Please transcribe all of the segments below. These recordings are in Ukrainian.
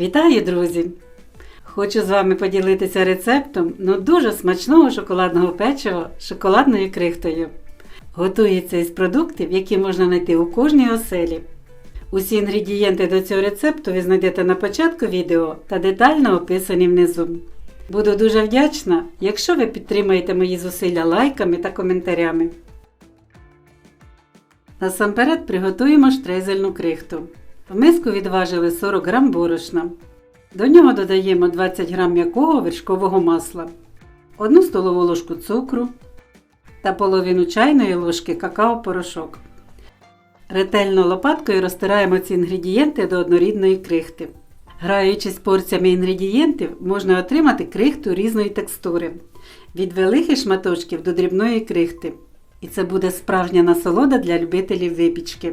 Вітаю, друзі! Хочу з вами поділитися рецептом ну дуже смачного шоколадного печива з шоколадною крихтою. Готується із продуктів, які можна знайти у кожній оселі. Усі інгредієнти до цього рецепту ви знайдете на початку відео та детально описані внизу. Буду дуже вдячна, якщо ви підтримаєте мої зусилля лайками та коментарями. Насамперед приготуємо штрезельну крихту. В миску відважили 40 г борошна. До нього додаємо 20 г м'якого вершкового масла, 1 столову ложку цукру та половину чайної ложки какао-порошок. Ретельно лопаткою розтираємо ці інгредієнти до однорідної крихти. Граючись порціями інгредієнтів, можна отримати крихту різної текстури від великих шматочків до дрібної крихти. І це буде справжня насолода для любителів випічки.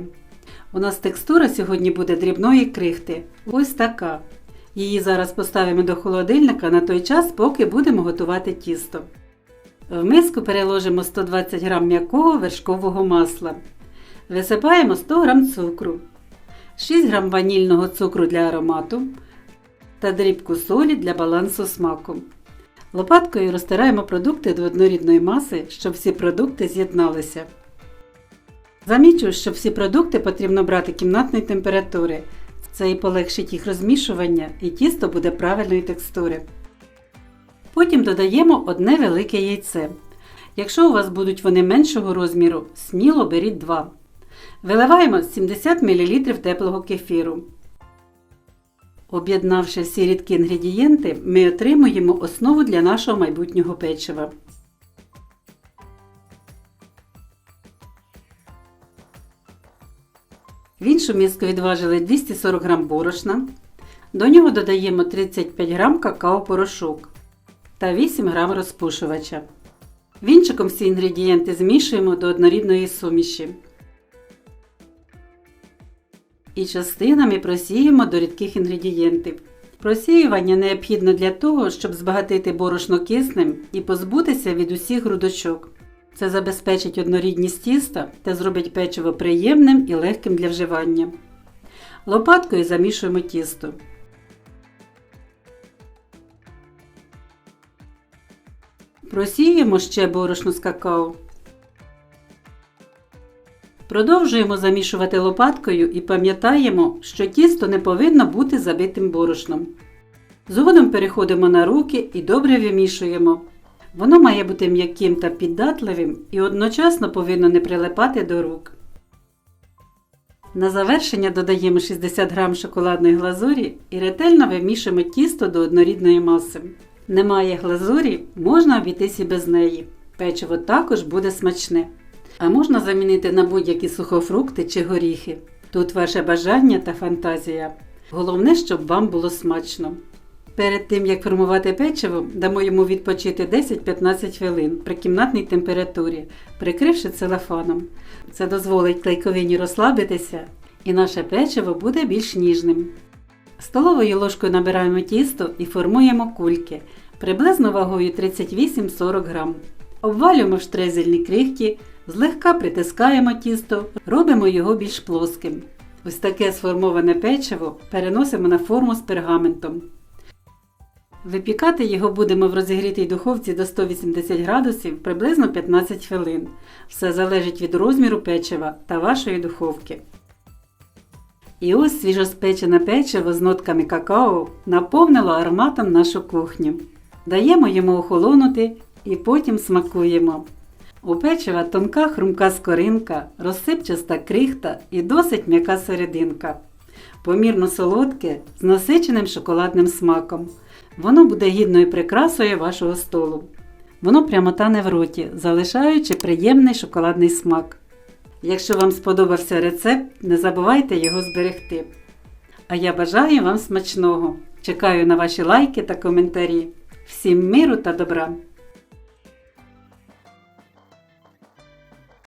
У нас текстура сьогодні буде дрібної крихти. Ось така. Її зараз поставимо до холодильника на той час, поки будемо готувати тісто. В миску переложимо 120 г м'якого вершкового масла. Висипаємо 100 г цукру, 6 г ванільного цукру для аромату та дрібку солі для балансу смаку. Лопаткою розтираємо продукти до однорідної маси, щоб всі продукти з'єдналися. Замічу, що всі продукти потрібно брати кімнатної температури. Це і полегшить їх розмішування, і тісто буде правильної текстури. Потім додаємо одне велике яйце. Якщо у вас будуть вони меншого розміру, сміло беріть 2. Виливаємо 70 мл теплого кефіру. Об'єднавши всі рідкі інгредієнти, ми отримуємо основу для нашого майбутнього печива. В іншу миску відважили 240 г борошна. До нього додаємо 35 г какао-порошок та 8 г розпушувача. Вінчиком всі інгредієнти змішуємо до однорідної суміші. І частинами просіємо до рідких інгредієнтів. Просіювання необхідно для того, щоб збагатити борошно киснем і позбутися від усіх грудочок. Це забезпечить однорідність тіста та зробить печиво приємним і легким для вживання. Лопаткою замішуємо тісто. Просіюємо ще борошно з какао. Продовжуємо замішувати лопаткою і пам'ятаємо, що тісто не повинно бути забитим борошном. Згодом переходимо на руки і добре вимішуємо. Воно має бути м'яким та піддатливим і одночасно повинно не прилипати до рук. На завершення додаємо 60 г шоколадної глазурі і ретельно вимішуємо тісто до однорідної маси. Немає глазурі, можна обійтись і без неї. Печиво також буде смачне. А можна замінити на будь-які сухофрукти чи горіхи. Тут ваше бажання та фантазія. Головне, щоб вам було смачно. Перед тим, як формувати печиво, дамо йому відпочити 10-15 хвилин при кімнатній температурі, прикривши целофаном. Це дозволить клейковині розслабитися, і наше печиво буде більш ніжним. Столовою ложкою набираємо тісто і формуємо кульки приблизно вагою 38-40 грам. Обвалюємо в штрезельні крихті, злегка притискаємо тісто, робимо його більш плоским. Ось таке сформоване печиво переносимо на форму з пергаментом. Випікати його будемо в розігрітій духовці до 180 градусів приблизно 15 хвилин. Все залежить від розміру печива та вашої духовки. І ось свіжоспечене печиво з нотками какао наповнило ароматом нашу кухню. Даємо йому охолонути і потім смакуємо. У печива тонка хрумка скоринка, розсипчаста крихта і досить м'яка серединка. Помірно солодке з насиченим шоколадним смаком. Воно буде гідною прикрасою вашого столу. Воно прямо тане в роті, залишаючи приємний шоколадний смак. Якщо вам сподобався рецепт, не забувайте його зберегти. А я бажаю вам смачного! Чекаю на ваші лайки та коментарі. Всім миру та добра!